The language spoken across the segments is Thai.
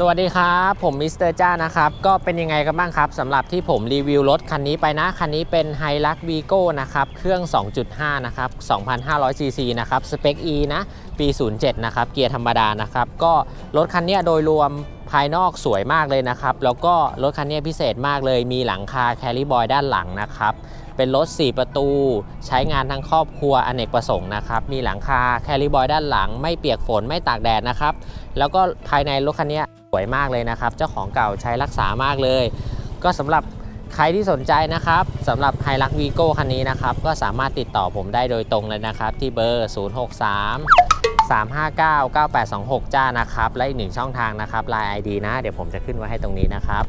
สวัสดีครับ ผมมิสเตอร์จ้านะครับ ก็เป็นยังไงกันบ้างครับสำหรับที่ผมรีวิวรถคันนี้ไปนะ คันนี้เป็น h i l u x v i g o นะครับ เครื่อง 2.5 นะครับ 2,500 cc นะครับ สเปค E นะ ปี 07 นะครับ เกียร์ธรรมดานะครับ ก็รถคันนี้โดยรวมภายนอกสวยมากเลยนะครับ แล้วก็รถคันนี้พิเศษมากเลย มีหลังคาแคลิบอยด้านหลังนะครับเป็นรถ 4 ประตู ใช้งานทั้งครอบครัวอเนกประสงค์นะครับ มีหลังคาแคลิบอยด้านหลัง ไม่เปียกฝนไม่ตากแดดนะครับ แล้วก็ภายในรถคันนี้ สวยมากเลยนะครับ เจ้าของเก่าใช้รักษามากเลย ก็สำหรับใครที่สนใจนะครับสำหรับไฮรักวีโก้คันนี้นะครับ ก็สามารถติดต่อผมได้โดยตรงเลยนะครับ ที่เบอร์ 063 359 9826 จ้านะครับ และอีกหนึ่งช่องทางนะครับ Line ID นะ เดี๋ยวผมจะขึ้นไว้ให้ตรงนี้นะครับ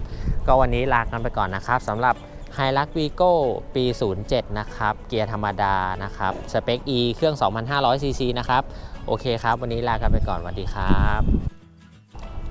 ก็วันนี้ลากันไปก่อนนะครับสำหรับ h i l u x v i g o ปี 07 นะครับ เกียร์ธรรมดานะครับ สเปค E เครื่อง 2,500 cc นะครับ โอเคครับ วันนี้ลากันไปก่อนสวัสดีครับ